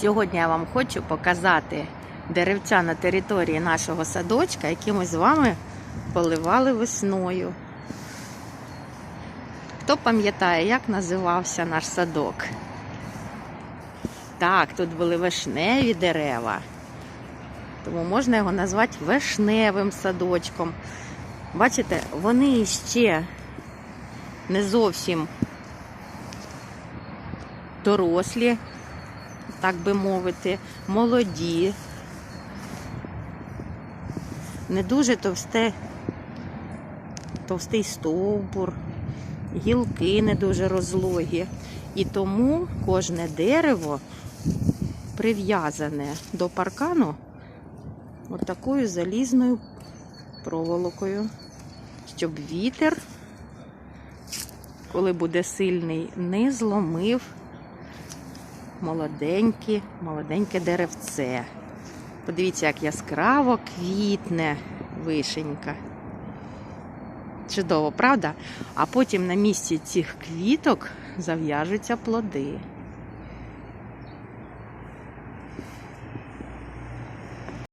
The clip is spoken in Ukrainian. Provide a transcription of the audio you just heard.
Сьогодні я вам хочу показати деревця на території нашого садочка, які ми з вами поливали весною. Хто пам'ятає, як називався наш садок? Так, тут були вишневі дерева. Тому можна його назвати вишневим садочком. Бачите, вони ще не зовсім дорослі, так би мовити, молоді, не дуже товсте, товстий стовбур, гілки не дуже розлогі. І тому кожне дерево прив'язане до паркану от залізною проволокою, щоб вітер, коли буде сильний, не зломив молоденьке, молоденьке деревце. Подивіться, як яскраво квітне вишенька. Чудово, правда? А потім на місці цих квіток зав'яжуться плоди.